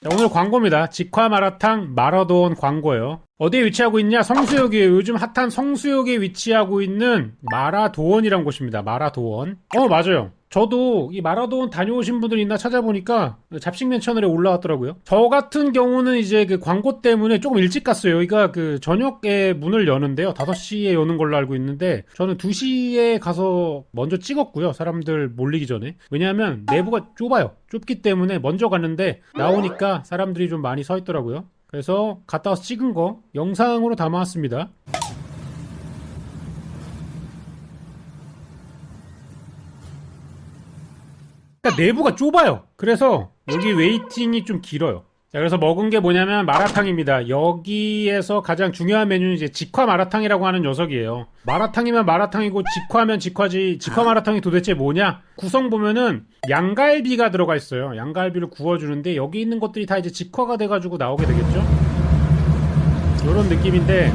자, 오늘 광고입니다. 직화 마라탕 마라도원 광고예요. 어디에 위치하고 있냐? 성수역이에요. 요즘 핫한 성수역에 위치하고 있는 마라도원이란 곳입니다. 마라도원. 어, 맞아요. 저도 이 마라도원 다녀오신 분들 있나 찾아보니까 잡식맨 채널에 올라왔더라고요. 저 같은 경우는 이제 그 광고 때문에 조금 일찍 갔어요. 여기가 그 저녁에 문을 여는데요. 5시에 여는 걸로 알고 있는데 저는 2시에 가서 먼저 찍었고요. 사람들 몰리기 전에. 왜냐하면 내부가 좁아요. 좁기 때문에 먼저 갔는데 나오니까 사람들이 좀 많이 서 있더라고요. 그래서 갔다 와서 찍은 거 영상으로 담아왔습니다. 그러니까 내부가 좁아요. 그래서 여기 웨이팅이 좀 길어요. 자, 그래서 먹은 게 뭐냐면 마라탕입니다. 여기에서 가장 중요한 메뉴는 이제 직화 마라탕이라고 하는 녀석이에요. 마라탕이면 마라탕이고 직화면 직화지. 직화 마라탕이 도대체 뭐냐? 구성 보면은 양갈비가 들어가 있어요. 양갈비를 구워주는데 여기 있는 것들이 다 이제 직화가 돼가지고 나오게 되겠죠? 이런 느낌인데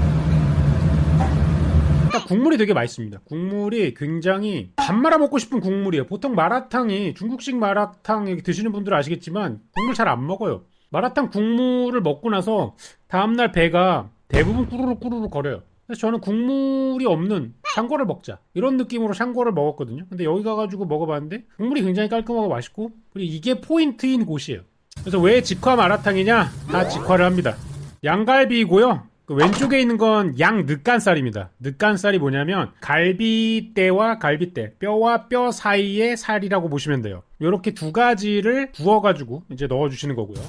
국물이 되게 맛있습니다. 국물이 굉장히 밥 말아 먹고 싶은 국물이에요. 보통 마라탕이 중국식 마라탕 드시는 분들은 아시겠지만 국물 잘 안 먹어요. 마라탕 국물을 먹고 나서 다음날 배가 대부분 꾸르륵 꾸르륵 거려요. 그래서 저는 국물이 없는 샹궈를 먹자 이런 느낌으로 샹궈를 먹었거든요. 근데 여기 가가지고 먹어봤는데 국물이 굉장히 깔끔하고 맛있고 그리고 이게 포인트인 곳이에요. 그래서 왜 직화 마라탕이냐? 다 직화를 합니다. 양갈비이고요. 그 왼쪽에 있는 건 양 늑간살입니다. 늑간살이 뭐냐면 갈비대와 갈비대, 뼈와 뼈 사이의 살이라고 보시면 돼요. 이렇게 두 가지를 구워가지고 이제 넣어주시는 거고요.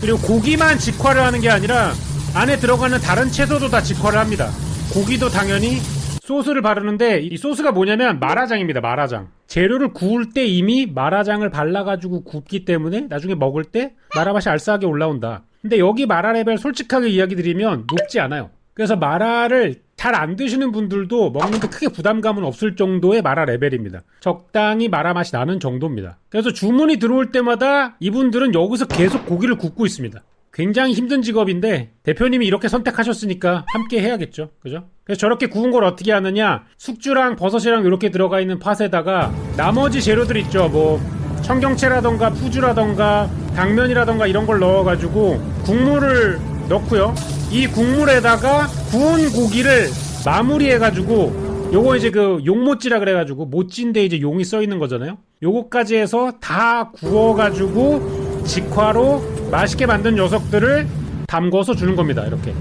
그리고 고기만 직화를 하는 게 아니라 안에 들어가는 다른 채소도 다 직화를 합니다. 고기도 당연히 소스를 바르는데 이 소스가 뭐냐면 마라장입니다. 마라장. 재료를 구울 때 이미 마라장을 발라가지고 굽기 때문에 나중에 먹을 때 마라 맛이 알싸하게 올라온다. 근데 여기 마라 레벨 솔직하게 이야기 드리면 높지 않아요. 그래서 마라를 잘 안 드시는 분들도 먹는데 크게 부담감은 없을 정도의 마라 레벨입니다. 적당히 마라 맛이 나는 정도입니다. 그래서 주문이 들어올 때마다 이분들은 여기서 계속 고기를 굽고 있습니다. 굉장히 힘든 직업인데 대표님이 이렇게 선택하셨으니까 함께 해야겠죠. 그죠? 그래서 저렇게 구운 걸 어떻게 하느냐? 숙주랑 버섯이랑 이렇게 들어가 있는 팥에다가 나머지 재료들 있죠. 뭐 청경채라던가 푸주라던가 당면이라던가 이런 걸 넣어가지고 국물을 넣고요. 이 국물에다가 구운 고기를 마무리해가지고 요거 이제 그 용모찌라 그래가지고 모찌인데 이제 용이 써 있는 거잖아요. 요거까지 해서 다 구워가지고 직화로 맛있게 만든 녀석들을 담궈서 주는 겁니다. 이렇게.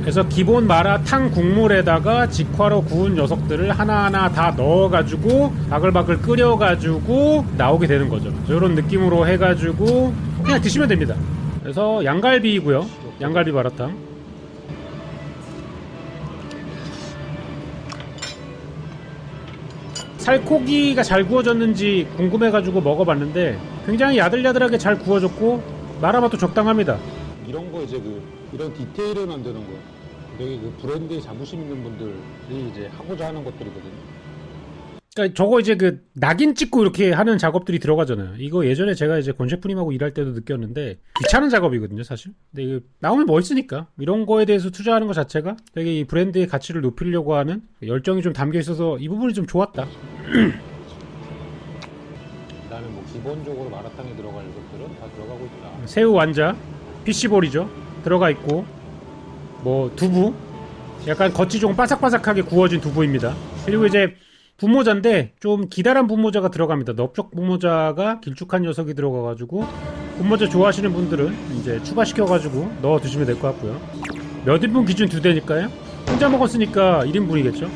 그래서 기본 마라탕 국물에다가 직화로 구운 녀석들을 하나하나 다 넣어가지고 바글바글 끓여가지고 나오게 되는 거죠. 이런 느낌으로 해가지고 그냥 드시면 됩니다. 그래서 양갈비이고요. 양갈비 마라탕. 살코기가 잘 구워졌는지 궁금해가지고 먹어봤는데 굉장히 야들야들하게 잘 구워졌고 마라 맛도 적당합니다. 이런 거 이제 그 이런 디테일을 만드는 거 여기 그 브랜드에 자부심 있는 분들이 이제 하고자 하는 것들이거든요. 그러니까 저거 이제 그 낙인 찍고 이렇게 하는 작업들이 들어가잖아요. 이거 예전에 제가 이제 권 셰프님하고 일할 때도 느꼈는데 귀찮은 작업이거든요, 사실. 근데 이거 나오면 멋있으니까 이런 거에 대해서 투자하는 것 자체가 되게 이 브랜드의 가치를 높이려고 하는 열정이 좀 담겨 있어서 이 부분이 좀 좋았다. 나는 뭐 기본적으로 마라탕에 들어갈 것들은 다 들어가고 있다. 새우 완자, 피시볼이죠. 들어가 있고 뭐 두부, 약간 겉이 조금 바삭바삭하게 구워진 두부입니다. 그리고 이제 분모자인데 좀 기다란 분모자가 들어갑니다. 넓적 분모자가 길쭉한 녀석이 들어가가지고 분모자 좋아하시는 분들은 이제 추가시켜가지고 넣어 드시면 될 것 같고요. 몇 인분 기준 두 대니까요. 혼자 먹었으니까 1인분이겠죠.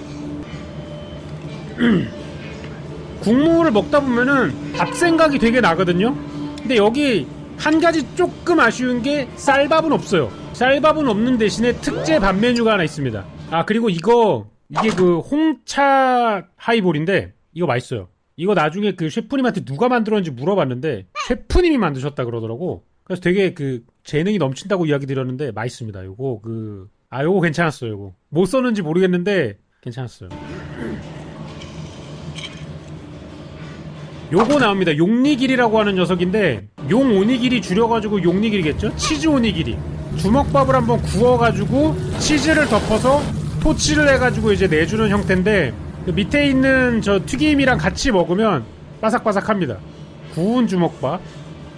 국물을 먹다 보면은 밥 생각이 되게 나거든요. 근데 여기 한 가지 조금 아쉬운 게 쌀밥은 없어요. 쌀밥은 없는 대신에 특제 밥 메뉴가 하나 있습니다. 아 그리고 이거 이게 그 홍차 하이볼인데 이거 맛있어요. 이거 나중에 그 셰프님한테 누가 만들었는지 물어봤는데 셰프님이 만드셨다 그러더라고. 그래서 되게 그 재능이 넘친다고 이야기 드렸는데 맛있습니다. 요거 그 아 요거 괜찮았어요. 요거 못 썼는지 모르겠는데 괜찮았어요. 요거 나옵니다. 용니길이라고 하는 녀석인데 용 오니길이 줄여가지고 용니길이겠죠? 치즈 오니길이 주먹밥을 한번 구워가지고 치즈를 덮어서 토치를 해가지고 이제 내주는 형태인데 그 밑에 있는 저 튀김이랑 같이 먹으면 바삭바삭합니다. 구운 주먹밥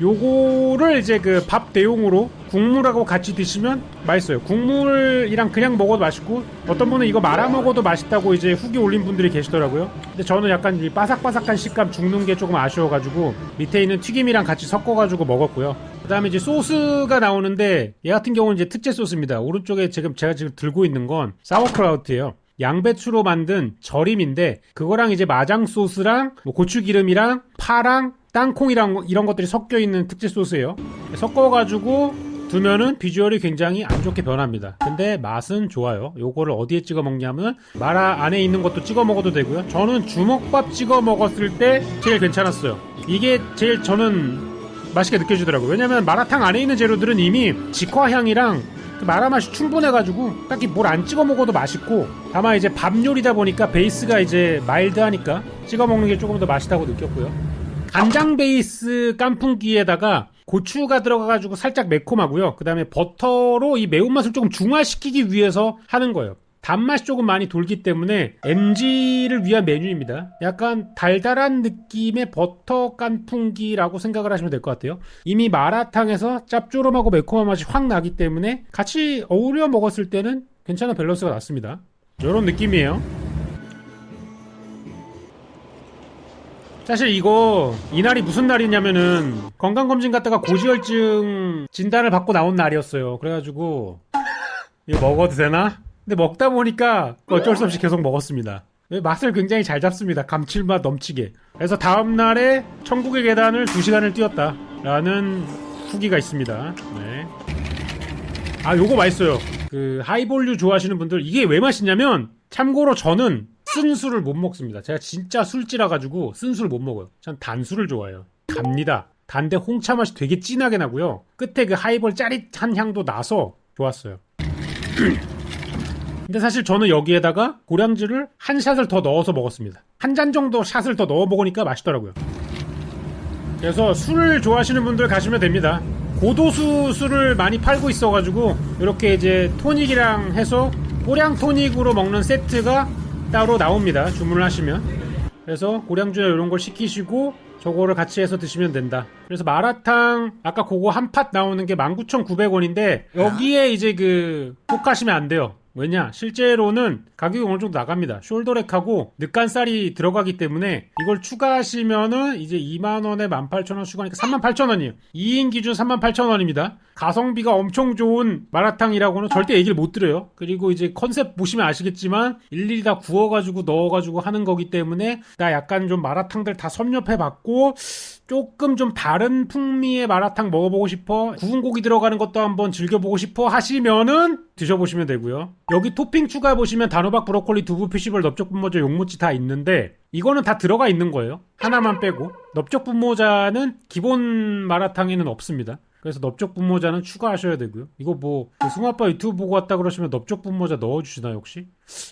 요거를 이제 그 밥 대용으로 국물하고 같이 드시면 맛있어요. 국물이랑 그냥 먹어도 맛있고 어떤 분은 이거 말아 먹어도 맛있다고 이제 후기 올린 분들이 계시더라고요. 근데 저는 약간 이 바삭바삭한 식감 죽는 게 조금 아쉬워가지고 밑에 있는 튀김이랑 같이 섞어가지고 먹었고요. 그다음에 이제 소스가 나오는데 얘 같은 경우는 이제 특제 소스입니다. 오른쪽에 지금 제가 지금 들고 있는 건 사워크라우트예요. 양배추로 만든 절임인데 그거랑 이제 마장 소스랑 뭐 고추기름이랑 파랑 땅콩이랑 이런 것들이 섞여 있는 특제 소스예요. 섞어가지고 두면은 비주얼이 굉장히 안 좋게 변합니다. 근데 맛은 좋아요. 요거를 어디에 찍어 먹냐면 마라 안에 있는 것도 찍어 먹어도 되고요. 저는 주먹밥 찍어 먹었을 때 제일 괜찮았어요. 이게 제일 저는 맛있게 느껴지더라고요. 왜냐면 마라탕 안에 있는 재료들은 이미 직화향이랑 그 마라 맛이 충분해가지고 딱히 뭘 안 찍어 먹어도 맛있고 다만 이제 밥 요리다 보니까 베이스가 이제 마일드하니까 찍어 먹는 게 조금 더 맛있다고 느꼈고요. 간장 베이스 깐풍기에다가 고추가 들어가가지고 살짝 매콤하고요. 그 다음에 버터로 이 매운맛을 조금 중화시키기 위해서 하는 거예요. 단맛이 조금 많이 돌기 때문에 MG를 위한 메뉴입니다. 약간 달달한 느낌의 버터 깐풍기라고 생각을 하시면 될 것 같아요. 이미 마라탕에서 짭조름하고 매콤한 맛이 확 나기 때문에 같이 어울려 먹었을 때는 괜찮은 밸런스가 났습니다. 이런 느낌이에요. 사실 이거 이날이 무슨 날이냐면은 건강검진 갔다가 고지혈증 진단을 받고 나온 날이었어요. 그래가지고 이거 먹어도 되나? 근데 먹다 보니까 어쩔 수 없이 계속 먹었습니다. 맛을 굉장히 잘 잡습니다. 감칠맛 넘치게. 그래서 다음 날에 천국의 계단을 2시간을 뛰었다. 라는 후기가 있습니다. 네. 아, 요거 맛있어요. 그, 하이볼류 좋아하시는 분들, 이게 왜 맛있냐면, 참고로 저는 쓴 술을 못 먹습니다. 제가 진짜 술찌라가지고 쓴술못 먹어요. 전 단술을 좋아해요. 갑니다. 단데 홍차 맛이 되게 진하게 나고요. 끝에 그 하이볼 짜릿한 향도 나서 좋았어요. 근데 사실 저는 여기에다가 고량주를 한 샷을 더 넣어서 먹었습니다. 한 잔 정도 샷을 더 넣어 먹으니까 맛있더라고요. 그래서 술 좋아하시는 분들 가시면 됩니다. 고도수 술을 많이 팔고 있어가지고 이렇게 이제 토닉이랑 해서 고량 토닉으로 먹는 세트가 따로 나옵니다. 주문을 하시면. 그래서 고량주나 이런 걸 시키시고 저거를 같이 해서 드시면 된다. 그래서 마라탕 아까 그거 한 팥 나오는 게 19,900원인데 여기에 이제 그 혹하시면 안 돼요. 왜냐? 실제로는 가격이 어느 정도 나갑니다. 숄더렉하고 늑간살이 들어가기 때문에 이걸 추가하시면은 이제 2만원에 18,000원 추가하니까 38,000원이에요. 2인 기준 38,000원입니다. 가성비가 엄청 좋은 마라탕이라고는 절대 얘기를 못 드려요. 그리고 이제 컨셉 보시면 아시겠지만 일일이 다 구워가지고 넣어가지고 하는 거기 때문에 나 약간 좀 마라탕들 다 섭렵해봤고 조금 좀 다른 풍미의 마라탕 먹어보고 싶어 구운 고기 들어가는 것도 한번 즐겨보고 싶어 하시면은 드셔보시면 되고요 여기 토핑 추가해 보시면 단호박 브로콜리 두부 피시벌 넓적 분모자 용무치 다 있는데 이거는 다 들어가 있는 거예요 하나만 빼고 넓적 분모자는 기본 마라탕에는 없습니다 그래서 넓적 분모자는 추가하셔야 되고요. 이거 뭐 승아빠 유튜브 보고 왔다 그러시면 넓적 분모자 넣어주시나요 혹시?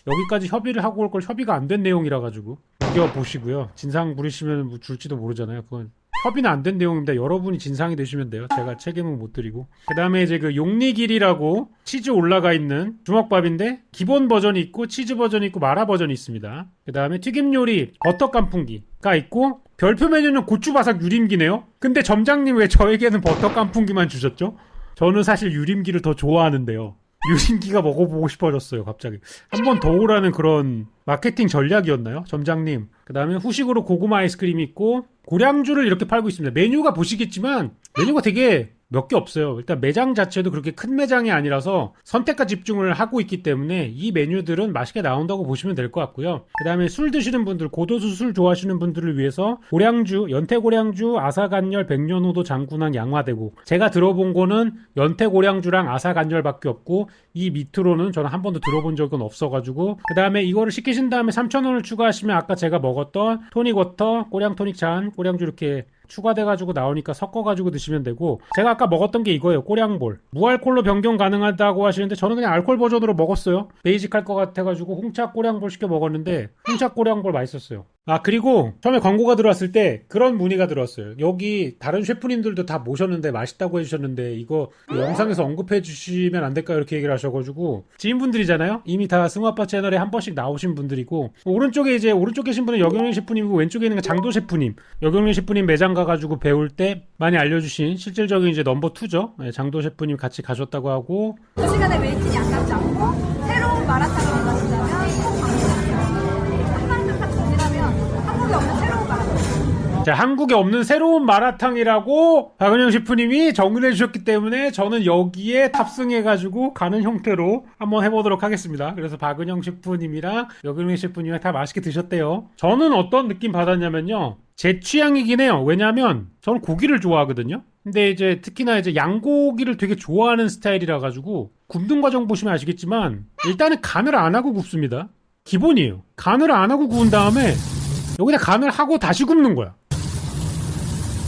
여기까지 협의를 하고 올 걸 협의가 안 된 내용이라 가지고 이겨 보시고요. 진상 부리시면 뭐 줄지도 모르잖아요. 그건 협의는 안 된 내용입니다. 여러분이 진상이 되시면 돼요. 제가 책임은 못 드리고. 그 다음에 이제 그 용리길이라고 치즈 올라가 있는 주먹밥인데 기본 버전이 있고 치즈 버전이 있고 마라 버전이 있습니다. 그 다음에 튀김 요리 버터 깐풍기가 있고 별표 메뉴는 고추바삭 유림기네요. 근데 점장님 왜 저에게는 버터 깐풍기만 주셨죠? 저는 사실 유림기를 더 좋아하는데요. 유림기가 먹어보고 싶어졌어요, 갑자기. 한 번 더 오라는 그런 마케팅 전략이었나요? 점장님. 그 다음에 후식으로 고구마 아이스크림이 있고, 고량주를 이렇게 팔고 있습니다. 메뉴가 보시겠지만, 메뉴가 되게 몇 개 없어요. 일단 매장 자체도 그렇게 큰 매장이 아니라서 선택과 집중을 하고 있기 때문에 이 메뉴들은 맛있게 나온다고 보시면 될 것 같고요. 그 다음에 술 드시는 분들, 고도수 술 좋아하시는 분들을 위해서 고량주, 연태고량주, 아사간열, 백년호도 장군항 양화대고 제가 들어본 거는 연태고량주랑 아사간열밖에 없고 이 밑으로는 저는 한 번도 들어본 적은 없어가지고 그 다음에 이거를 시키신 다음에 3,000원을 추가하시면 아까 제가 먹었던 토닉워터, 꼬량 토닉잔, 꼬량주 이렇게 추가돼가지고 나오니까 섞어가지고 드시면 되고 제가 아까 먹었던 게 이거예요. 꼬량볼. 무알콜로 변경 가능하다고 하시는데 저는 그냥 알콜 버전으로 먹었어요. 베이직할 것 같아가지고 홍차 꼬량볼 시켜 먹었는데 홍차 꼬량볼 맛있었어요 아, 그리고 처음에 광고가 들어왔을 때 그런 문의가 들어왔어요. 여기 다른 셰프님들도 다 모셨는데 맛있다고 해주셨는데 이거 그 영상에서 언급해 주시면 안 될까요? 이렇게 얘기를 하셔가지고 지인분들이잖아요? 이미 다 승화빠 채널에 한 번씩 나오신 분들이고 오른쪽에 이제 오른쪽 계신 분은 여경련 셰프님이고 왼쪽에 있는 건 장도 셰프님. 여경련 셰프님 매장 가가지고 배울 때 많이 알려주신 실질적인 이제 넘버 투죠. 네, 장도 셰프님 같이 가셨다고 하고 두 시간의 웨이팅이 아깝지 않고 새로운 마라탕 자, 한국에 없는 새로운 마라탕이라고 박은영 셰프님이 정리해 주셨기 때문에 저는 여기에 탑승해가지고 가는 형태로 한번 해보도록 하겠습니다. 그래서 박은영 셰프님이랑 여근영 셰프님이랑 다 맛있게 드셨대요. 저는 어떤 느낌 받았냐면요. 제 취향이긴 해요. 왜냐면 저는 고기를 좋아하거든요. 근데 이제 특히나 이제 양고기를 되게 좋아하는 스타일이라 가지고 굽는 과정 보시면 아시겠지만 일단은 간을 안 하고 굽습니다. 기본이에요. 간을 안 하고 구운 다음에 여기다 간을 하고 다시 굽는 거야.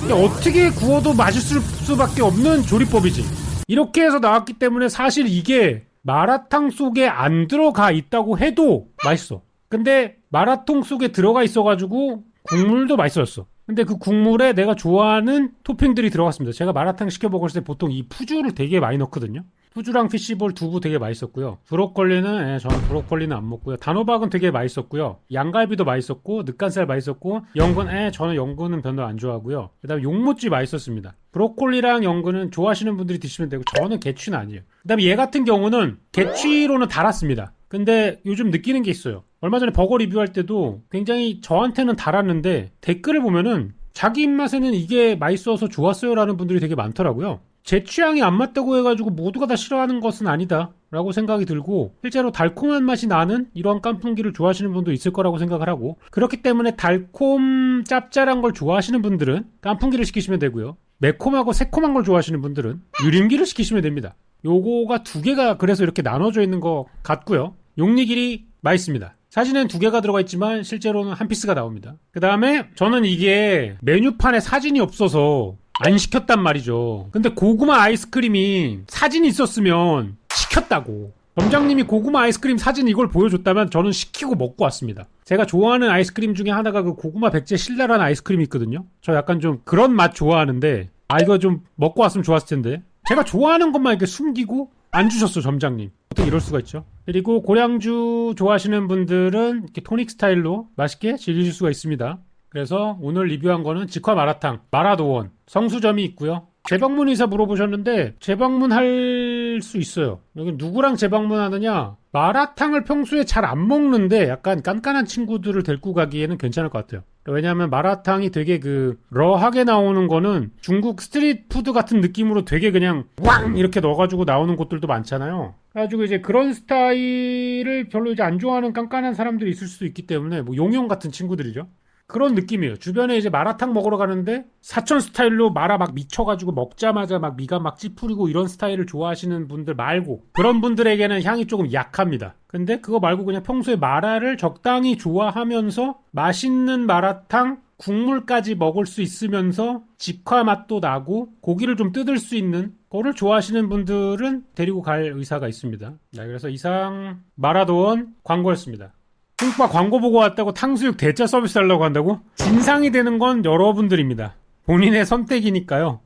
이게 어떻게 구워도 맛있을 수밖에 없는 조리법이지. 이렇게 해서 나왔기 때문에 사실 이게 마라탕 속에 안 들어가 있다고 해도 맛있어. 근데 마라탕 속에 들어가 있어가지고 국물도 맛있었어. 근데 그 국물에 내가 좋아하는 토핑들이 들어갔습니다. 제가 마라탕 시켜 먹을 때 보통 이 푸주를 되게 많이 넣거든요. 푸주랑 피시볼 두부 되게 맛있었고요. 브로콜리는 예, 저는 브로콜리는 안 먹고요. 단호박은 되게 맛있었고요. 양갈비도 맛있었고 늑간살 맛있었고 연근 예, 저는 연근은 별로 안 좋아하고요. 그다음에 용모찌 맛있었습니다. 브로콜리랑 연근은 좋아하시는 분들이 드시면 되고 저는 개취는 아니에요. 그다음에 얘 같은 경우는 개취로는 달았습니다. 근데 요즘 느끼는 게 있어요. 얼마 전에 버거 리뷰할 때도 굉장히 저한테는 달았는데 댓글을 보면은 자기 입맛에는 이게 맛있어서 좋았어요라는 분들이 되게 많더라고요. 제 취향이 안 맞다고 해가지고 모두가 다 싫어하는 것은 아니다. 라고 생각이 들고, 실제로 달콤한 맛이 나는 이러한 깐풍기를 좋아하시는 분도 있을 거라고 생각을 하고, 그렇기 때문에 달콤 짭짤한 걸 좋아하시는 분들은 깐풍기를 시키시면 되고요. 매콤하고 새콤한 걸 좋아하시는 분들은 유림기를 시키시면 됩니다. 요거가 두 개가 그래서 이렇게 나눠져 있는 것 같고요. 용리길이 맛있습니다. 사진엔 두 개가 들어가 있지만 실제로는 한 피스가 나옵니다. 그 다음에 저는 이게 메뉴판에 사진이 없어서 안 시켰단 말이죠. 근데 고구마 아이스크림이 사진이 있었으면 시켰다고. 점장님이 고구마 아이스크림 사진 이걸 보여줬다면 저는 시키고 먹고 왔습니다. 제가 좋아하는 아이스크림 중에 하나가 그 고구마 백제 신라라는 아이스크림이 있거든요. 저 약간 좀 그런 맛 좋아하는데 아 이거 좀 먹고 왔으면 좋았을 텐데 제가 좋아하는 것만 이렇게 숨기고 안 주셨어 점장님. 어떻게 이럴 수가 있죠? 그리고 고량주 좋아하시는 분들은 이렇게 토닉 스타일로 맛있게 즐기실 수가 있습니다. 그래서 오늘 리뷰한 거는 직화 마라탕, 마라도원, 성수점이 있고요. 재방문 의사 물어보셨는데 재방문할 수 있어요. 여기 누구랑 재방문하느냐? 마라탕을 평소에 잘 안 먹는데 약간 깐깐한 친구들을 데리고 가기에는 괜찮을 것 같아요. 왜냐하면 마라탕이 되게 그 러하게 나오는 거는 중국 스트리트 푸드 같은 느낌으로 되게 그냥 왕 이렇게 넣어가지고 나오는 곳들도 많잖아요. 그래가지고 이제 그런 스타일을 별로 이제 안 좋아하는 깐깐한 사람들이 있을 수도 있기 때문에 뭐 용용 같은 친구들이죠. 그런 느낌이에요. 주변에 이제 마라탕 먹으러 가는데 사천 스타일로 마라 막 미쳐가지고 먹자마자 막 미가 막 찌푸리고 이런 스타일을 좋아하시는 분들 말고 그런 분들에게는 향이 조금 약합니다. 근데 그거 말고 그냥 평소에 마라를 적당히 좋아하면서 맛있는 마라탕 국물까지 먹을 수 있으면서 직화 맛도 나고 고기를 좀 뜯을 수 있는 거를 좋아하시는 분들은 데리고 갈 의사가 있습니다. 네, 그래서 이상 마라도원 광고였습니다. 콩빠 광고 보고 왔다고 탕수육 대짜 서비스 하려고 한다고? 진상이 되는 건 여러분들입니다. 본인의 선택이니까요.